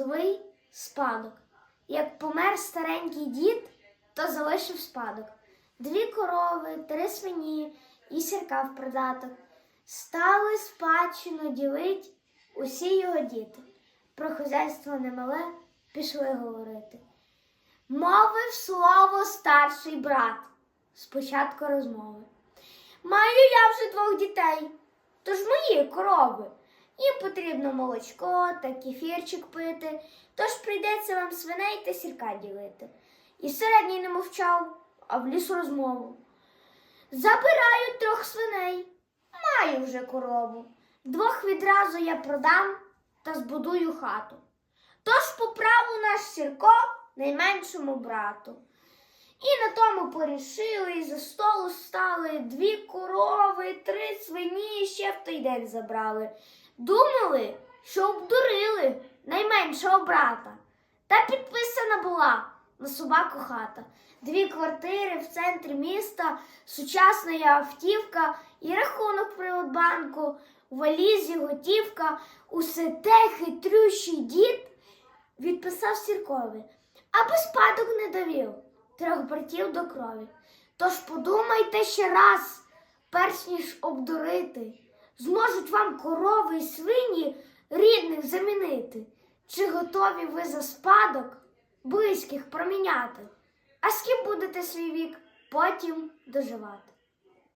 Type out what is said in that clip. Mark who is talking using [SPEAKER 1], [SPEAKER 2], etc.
[SPEAKER 1] грозовий спадок. Як помер старенький дід, то залишив спадок. Дві корови, три свині і сірка в придаток. Стали спадщину ділить усі його діти. Про хазяйство немале пішли говорити. Мовив слово старший брат. Спочатку розмови. Маю я вже двох дітей, тож мої корови. Їм потрібно молочко та кефірчик пити, тож прийдеться вам свиней та сірка ділити. І середній не мовчав, а вліз у розмову. Забираю трьох свиней, маю вже корову. Двох відразу я продам та збудую хату. Тож по наш сірко найменшому брату. І на тому порішили, і за столу стали дві корови, три свині ще в той день забрали. Думали, що обдурили найменшого брата. Та підписана була на собаку хата. Дві квартири в центрі міста, сучасна автівка і рахунок Приватбанку, валізі готівка. Усе те хитрющий дід відписав сіркові, аби спадок не довів трьох братів до крові. Тож подумайте ще раз, перш ніж обдурити, зможуть вам корови і свині рідних замінити. Чи готові ви за спадок близьких проміняти? А з ким будете свій вік потім доживати?